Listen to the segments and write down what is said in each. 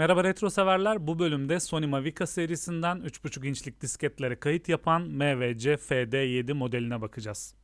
Merhaba retro severler. Bu bölümde Sony Mavica serisinden 3.5 inçlik disketlere kayıt yapan MVC FD7 modeline bakacağız.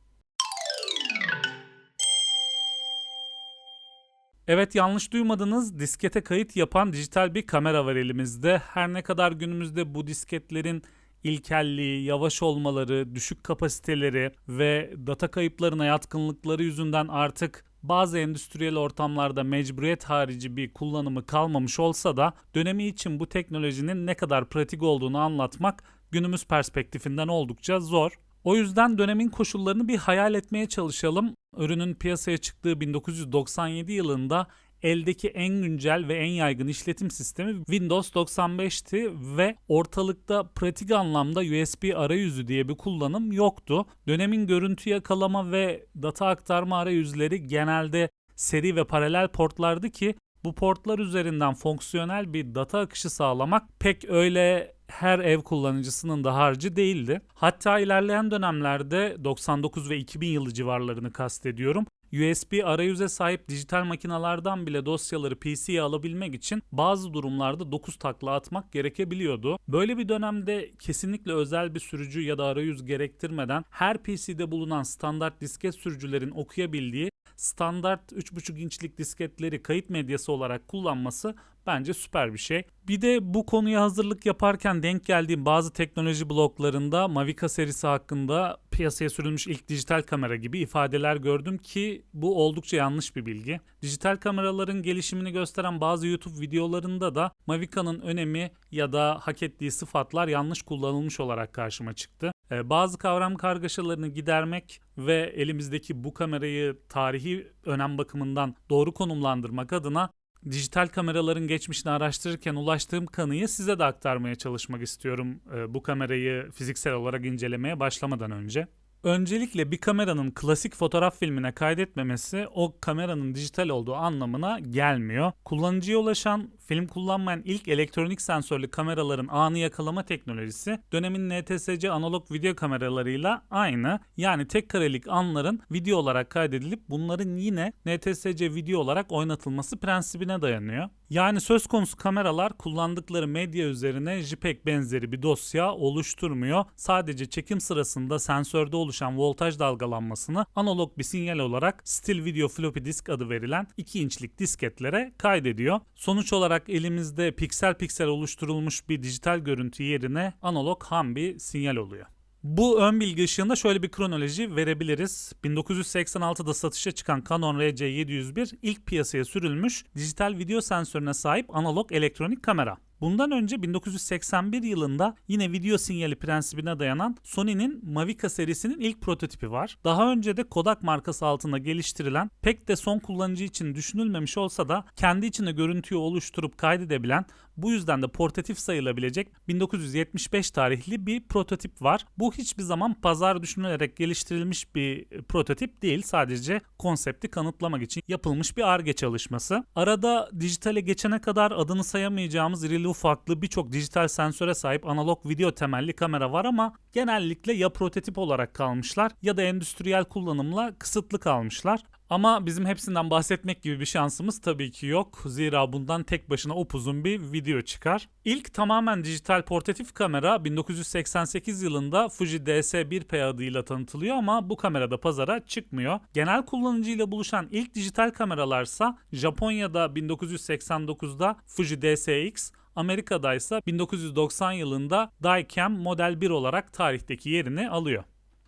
Evet yanlış duymadınız. Diskete kayıt yapan dijital bir kamera var elimizde. Her ne kadar günümüzde bu disketlerin ilkelliği, yavaş olmaları, düşük kapasiteleri ve data kayıplarına yatkınlıkları yüzünden artık bazı endüstriyel ortamlarda mecburiyet harici bir kullanımı kalmamış olsa da dönemi için bu teknolojinin ne kadar pratik olduğunu anlatmak günümüz perspektifinden oldukça zor. O yüzden dönemin koşullarını bir hayal etmeye çalışalım. Ürünün piyasaya çıktığı 1997 yılında eldeki en güncel ve en yaygın işletim sistemi Windows 95'ti ve ortalıkta pratik anlamda USB arayüzü diye bir kullanım yoktu. Dönemin görüntü yakalama ve data aktarma arayüzleri genelde seri ve paralel portlardı ki bu portlar üzerinden fonksiyonel bir data akışı sağlamak pek öyle her ev kullanıcısının da harcı değildi. Hatta ilerleyen dönemlerde 99 ve 2000 yılı civarlarını kastediyorum. USB arayüze sahip dijital makinalardan bile dosyaları PC'ye alabilmek için bazı durumlarda 9 takla atmak gerekebiliyordu. Böyle bir dönemde kesinlikle özel bir sürücü ya da arayüz gerektirmeden her PC'de bulunan standart disket sürücülerin okuyabildiği standart 3.5 inçlik disketleri kayıt medyası olarak kullanması bence süper bir şey. Bir de bu konuya hazırlık yaparken denk geldiğim bazı teknoloji bloglarında Mavica serisi hakkında piyasaya sürülmüş ilk dijital kamera gibi ifadeler gördüm ki bu oldukça yanlış bir bilgi. Dijital kameraların gelişimini gösteren bazı YouTube videolarında da Mavica'nın önemi ya da hak ettiği sıfatlar yanlış kullanılmış olarak karşıma çıktı. Ee, bazı kavram kargaşalarını gidermek ve elimizdeki bu kamerayı tarihi önem bakımından doğru konumlandırmak adına dijital kameraların geçmişini araştırırken ulaştığım kanıyı size de aktarmaya çalışmak istiyorum e, bu kamerayı fiziksel olarak incelemeye başlamadan önce. Öncelikle bir kameranın klasik fotoğraf filmine kaydetmemesi o kameranın dijital olduğu anlamına gelmiyor. Kullanıcıya ulaşan film kullanmayan ilk elektronik sensörlü kameraların anı yakalama teknolojisi dönemin NTSC analog video kameralarıyla aynı. Yani tek karelik anların video olarak kaydedilip bunların yine NTSC video olarak oynatılması prensibine dayanıyor. Yani söz konusu kameralar kullandıkları medya üzerine JPEG benzeri bir dosya oluşturmuyor. Sadece çekim sırasında sensörde oluşan voltaj dalgalanmasını analog bir sinyal olarak Still Video Floppy Disk adı verilen 2 inçlik disketlere kaydediyor. Sonuç olarak elimizde piksel piksel oluşturulmuş bir dijital görüntü yerine analog ham bir sinyal oluyor. Bu ön bilgi ışığında şöyle bir kronoloji verebiliriz. 1986'da satışa çıkan Canon RC701 ilk piyasaya sürülmüş dijital video sensörüne sahip analog elektronik kamera. Bundan önce 1981 yılında yine video sinyali prensibine dayanan Sony'nin Mavica serisinin ilk prototipi var. Daha önce de Kodak markası altında geliştirilen pek de son kullanıcı için düşünülmemiş olsa da kendi içinde görüntüyü oluşturup kaydedebilen bu yüzden de portatif sayılabilecek 1975 tarihli bir prototip var. Bu hiçbir zaman pazar düşünülerek geliştirilmiş bir prototip değil. Sadece konsepti kanıtlamak için yapılmış bir ARGE çalışması. Arada dijitale geçene kadar adını sayamayacağımız irili ufaklı birçok dijital sensöre sahip analog video temelli kamera var ama genellikle ya prototip olarak kalmışlar ya da endüstriyel kullanımla kısıtlı kalmışlar. Ama bizim hepsinden bahsetmek gibi bir şansımız tabii ki yok. Zira bundan tek başına upuzun bir video çıkar. İlk tamamen dijital portatif kamera 1988 yılında Fuji DS1P adıyla tanıtılıyor ama bu kamerada pazara çıkmıyor. Genel kullanıcıyla buluşan ilk dijital kameralarsa Japonya'da 1989'da Fuji DSX, Amerika'da ise 1990 yılında Dicam Model 1 olarak tarihteki yerini alıyor.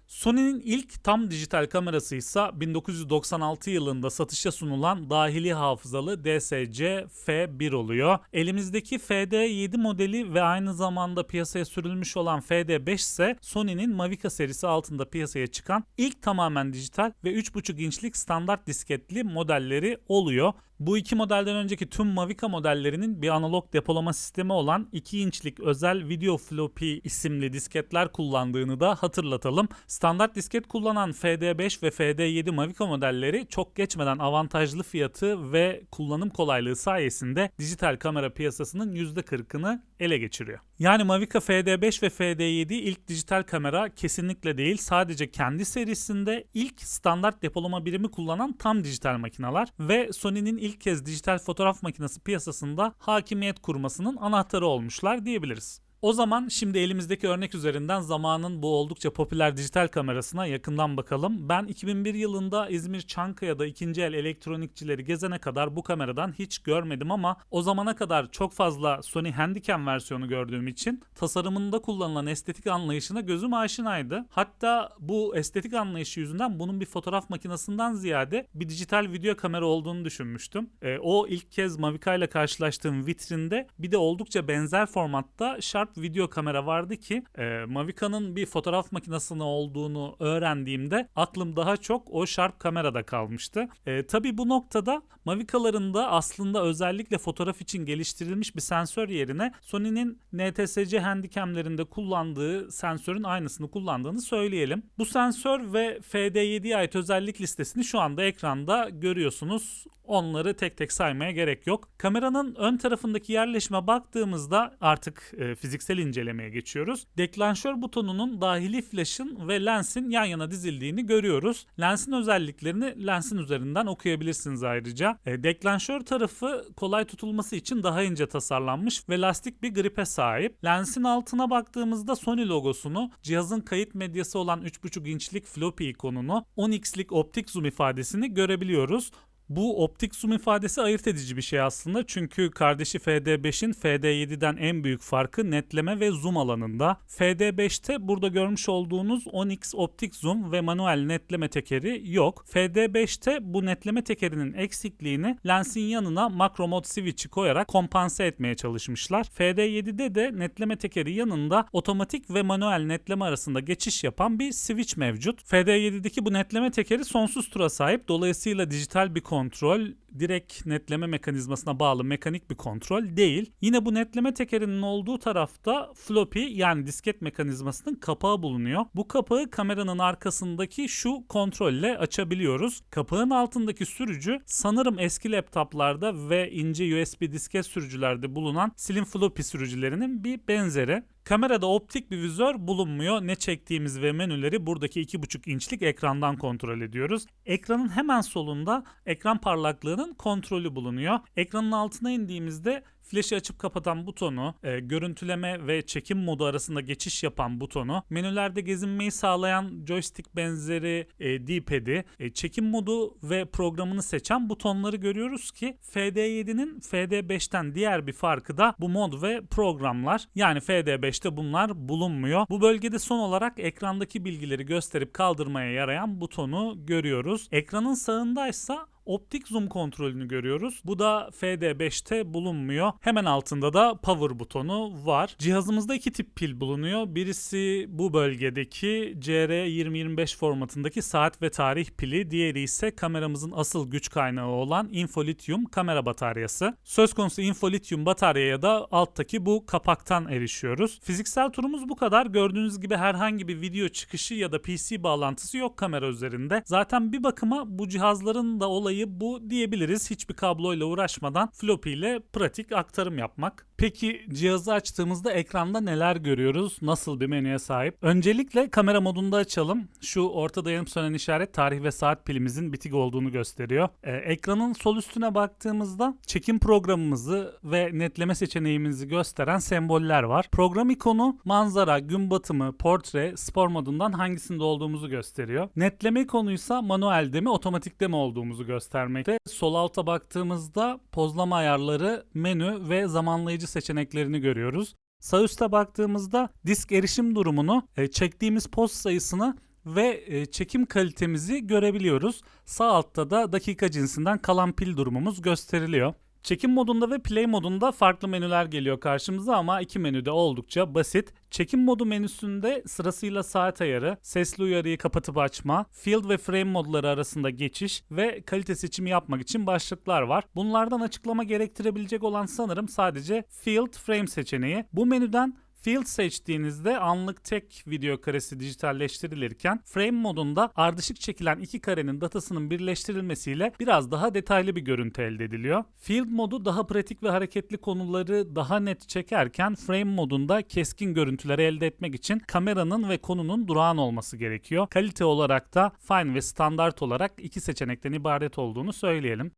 Sony'nin ilk tam dijital kamerası ise 1996 yılında satışa sunulan dahili hafızalı DSC F1 oluyor. Elimizdeki FD7 modeli ve aynı zamanda piyasaya sürülmüş olan FD5 ise Sony'nin Mavica serisi altında piyasaya çıkan ilk tamamen dijital ve 3.5 inçlik standart disketli modelleri oluyor. Bu iki modelden önceki tüm Mavica modellerinin bir analog depolama sistemi olan 2 inçlik özel Video Floppy isimli disketler kullandığını da hatırlatalım. Standart disket kullanan FD5 ve FD7 Mavica modelleri çok geçmeden avantajlı fiyatı ve kullanım kolaylığı sayesinde dijital kamera piyasasının %40'ını ele geçiriyor. Yani Mavica FD5 ve FD7 ilk dijital kamera kesinlikle değil sadece kendi serisinde ilk standart depolama birimi kullanan tam dijital makineler ve Sony'nin ilk ilk kez dijital fotoğraf makinesi piyasasında hakimiyet kurmasının anahtarı olmuşlar diyebiliriz. O zaman şimdi elimizdeki örnek üzerinden zamanın bu oldukça popüler dijital kamerasına yakından bakalım. Ben 2001 yılında İzmir Çankaya'da ikinci el elektronikçileri gezene kadar bu kameradan hiç görmedim ama o zamana kadar çok fazla Sony Handycam versiyonu gördüğüm için tasarımında kullanılan estetik anlayışına gözüm aşinaydı. Hatta bu estetik anlayışı yüzünden bunun bir fotoğraf makinesinden ziyade bir dijital video kamera olduğunu düşünmüştüm. E, o ilk kez Mavic ile karşılaştığım vitrinde bir de oldukça benzer formatta Sharp video kamera vardı ki e, Mavica'nın bir fotoğraf makinesinin olduğunu öğrendiğimde aklım daha çok o Sharp kamerada kalmıştı. E, tabii bu noktada Mavica'ların da aslında özellikle fotoğraf için geliştirilmiş bir sensör yerine Sony'nin NTSC Handycam'lerinde kullandığı sensörün aynısını kullandığını söyleyelim. Bu sensör ve FD7'ye ait özellik listesini şu anda ekranda görüyorsunuz. Onları tek tek saymaya gerek yok. Kameranın ön tarafındaki yerleşime baktığımızda artık e, fiziksel incelemeye geçiyoruz. Deklanşör butonunun dahili flaşın ve lensin yan yana dizildiğini görüyoruz. Lensin özelliklerini lensin üzerinden okuyabilirsiniz ayrıca. E, deklanşör tarafı kolay tutulması için daha ince tasarlanmış ve lastik bir gripe sahip. Lensin altına baktığımızda Sony logosunu, cihazın kayıt medyası olan 3.5 inçlik floppy ikonunu, 10x'lik optik zoom ifadesini görebiliyoruz. Bu optik zoom ifadesi ayırt edici bir şey aslında çünkü kardeşi FD5'in FD7'den en büyük farkı netleme ve zoom alanında. FD5'te burada görmüş olduğunuz 10x optik zoom ve manuel netleme tekeri yok. FD5'te bu netleme tekerinin eksikliğini lensin yanına makro mod switch'i koyarak kompanse etmeye çalışmışlar. FD7'de de netleme tekeri yanında otomatik ve manuel netleme arasında geçiş yapan bir switch mevcut. FD7'deki bu netleme tekeri sonsuz tura sahip dolayısıyla dijital bir kontrol direkt netleme mekanizmasına bağlı mekanik bir kontrol değil. Yine bu netleme tekerinin olduğu tarafta floppy yani disket mekanizmasının kapağı bulunuyor. Bu kapağı kameranın arkasındaki şu kontrolle açabiliyoruz. Kapağın altındaki sürücü sanırım eski laptoplarda ve ince USB disket sürücülerde bulunan slim floppy sürücülerinin bir benzeri. Kamerada optik bir vizör bulunmuyor. Ne çektiğimiz ve menüleri buradaki 2.5 inçlik ekrandan kontrol ediyoruz. Ekranın hemen solunda ekran parlaklığının kontrolü bulunuyor. Ekranın altına indiğimizde Flash'ı açıp kapatan butonu, e, görüntüleme ve çekim modu arasında geçiş yapan butonu, menülerde gezinmeyi sağlayan joystick benzeri e, D-pad'i, e, çekim modu ve programını seçen butonları görüyoruz ki FD7'nin FD5'ten diğer bir farkı da bu mod ve programlar. Yani FD5'te bunlar bulunmuyor. Bu bölgede son olarak ekrandaki bilgileri gösterip kaldırmaya yarayan butonu görüyoruz. Ekranın sağındaysa optik zoom kontrolünü görüyoruz. Bu da FD5'te bulunmuyor. Hemen altında da power butonu var. Cihazımızda iki tip pil bulunuyor. Birisi bu bölgedeki CR2025 formatındaki saat ve tarih pili. Diğeri ise kameramızın asıl güç kaynağı olan Infolityum kamera bataryası. Söz konusu Infolityum bataryaya da alttaki bu kapaktan erişiyoruz. Fiziksel turumuz bu kadar. Gördüğünüz gibi herhangi bir video çıkışı ya da PC bağlantısı yok kamera üzerinde. Zaten bir bakıma bu cihazların da olayı bu diyebiliriz. Hiçbir kabloyla uğraşmadan floppy ile pratik aktarım yapmak. Peki cihazı açtığımızda ekranda neler görüyoruz? Nasıl bir menüye sahip? Öncelikle kamera modunda açalım. Şu ortada yanıp sönen işaret tarih ve saat pilimizin bitik olduğunu gösteriyor. Ee, ekranın sol üstüne baktığımızda çekim programımızı ve netleme seçeneğimizi gösteren semboller var. Program ikonu manzara, gün batımı, portre, spor modundan hangisinde olduğumuzu gösteriyor. Netleme ikonuysa manuelde mi otomatikte mi olduğumuzu göstermekte. Sol alta baktığımızda pozlama ayarları, menü ve zamanlayıcı seçeneklerini görüyoruz. Sağ üstte baktığımızda disk erişim durumunu, e, çektiğimiz poz sayısını ve e, çekim kalitemizi görebiliyoruz. Sağ altta da dakika cinsinden kalan pil durumumuz gösteriliyor. Çekim modunda ve play modunda farklı menüler geliyor karşımıza ama iki menü de oldukça basit. Çekim modu menüsünde sırasıyla saat ayarı, sesli uyarıyı kapatıp açma, field ve frame modları arasında geçiş ve kalite seçimi yapmak için başlıklar var. Bunlardan açıklama gerektirebilecek olan sanırım sadece field frame seçeneği. Bu menüden Field seçtiğinizde anlık tek video karesi dijitalleştirilirken frame modunda ardışık çekilen iki karenin datasının birleştirilmesiyle biraz daha detaylı bir görüntü elde ediliyor. Field modu daha pratik ve hareketli konuları daha net çekerken frame modunda keskin görüntüleri elde etmek için kameranın ve konunun durağan olması gerekiyor. Kalite olarak da fine ve standart olarak iki seçenekten ibaret olduğunu söyleyelim.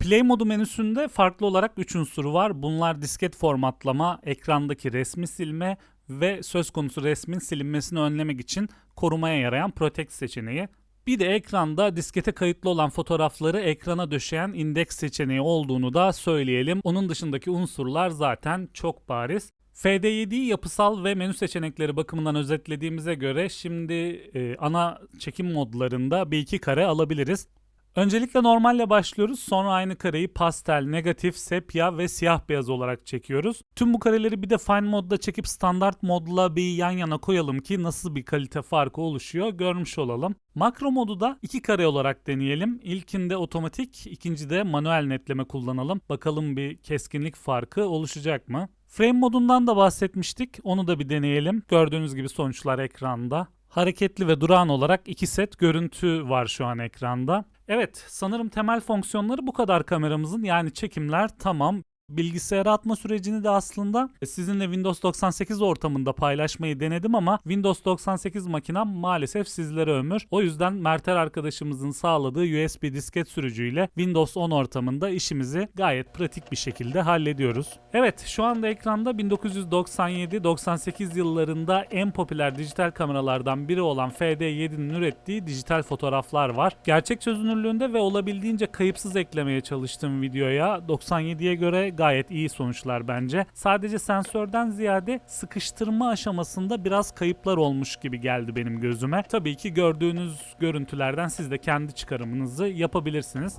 Play modu menüsünde farklı olarak 3 unsuru var. Bunlar disket formatlama, ekrandaki resmi silme ve söz konusu resmin silinmesini önlemek için korumaya yarayan Protect seçeneği. Bir de ekranda diskete kayıtlı olan fotoğrafları ekrana döşeyen indeks seçeneği olduğunu da söyleyelim. Onun dışındaki unsurlar zaten çok bariz. FD7'yi yapısal ve menü seçenekleri bakımından özetlediğimize göre şimdi e, ana çekim modlarında bir iki kare alabiliriz. Öncelikle normalle başlıyoruz. Sonra aynı kareyi pastel, negatif, sepya ve siyah beyaz olarak çekiyoruz. Tüm bu kareleri bir de fine modda çekip standart modla bir yan yana koyalım ki nasıl bir kalite farkı oluşuyor görmüş olalım. Makro modu da iki kare olarak deneyelim. İlkinde otomatik, ikincide manuel netleme kullanalım. Bakalım bir keskinlik farkı oluşacak mı? Frame modundan da bahsetmiştik. Onu da bir deneyelim. Gördüğünüz gibi sonuçlar ekranda. Hareketli ve durağan olarak iki set görüntü var şu an ekranda. Evet, sanırım temel fonksiyonları bu kadar kameramızın. Yani çekimler tamam. Bilgisayara atma sürecini de aslında sizinle Windows 98 ortamında paylaşmayı denedim ama Windows 98 makinem maalesef sizlere ömür. O yüzden Mertel arkadaşımızın sağladığı USB disket sürücüyle Windows 10 ortamında işimizi gayet pratik bir şekilde hallediyoruz. Evet, şu anda ekranda 1997-98 yıllarında en popüler dijital kameralardan biri olan FD7'nin ürettiği dijital fotoğraflar var. Gerçek çözünürlüğünde ve olabildiğince kayıpsız eklemeye çalıştım videoya. 97'ye göre gayet iyi sonuçlar bence. Sadece sensörden ziyade sıkıştırma aşamasında biraz kayıplar olmuş gibi geldi benim gözüme. Tabii ki gördüğünüz görüntülerden siz de kendi çıkarımınızı yapabilirsiniz.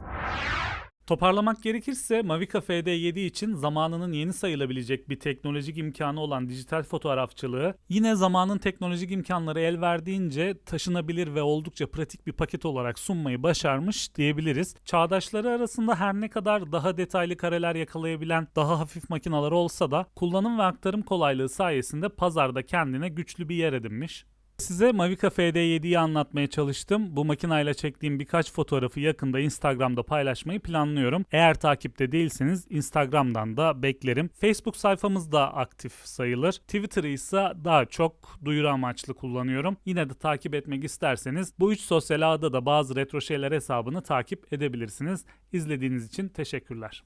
Toparlamak gerekirse Mavic FD7 için zamanının yeni sayılabilecek bir teknolojik imkanı olan dijital fotoğrafçılığı yine zamanın teknolojik imkanları el verdiğince taşınabilir ve oldukça pratik bir paket olarak sunmayı başarmış diyebiliriz. Çağdaşları arasında her ne kadar daha detaylı kareler yakalayabilen daha hafif makineler olsa da kullanım ve aktarım kolaylığı sayesinde pazarda kendine güçlü bir yer edinmiş. Size Mavic FD7'yi anlatmaya çalıştım. Bu makinayla çektiğim birkaç fotoğrafı yakında Instagram'da paylaşmayı planlıyorum. Eğer takipte değilseniz Instagram'dan da beklerim. Facebook sayfamız da aktif sayılır. Twitter'ı ise daha çok duyuru amaçlı kullanıyorum. Yine de takip etmek isterseniz bu üç sosyal ağda da bazı retro şeyler hesabını takip edebilirsiniz. İzlediğiniz için teşekkürler.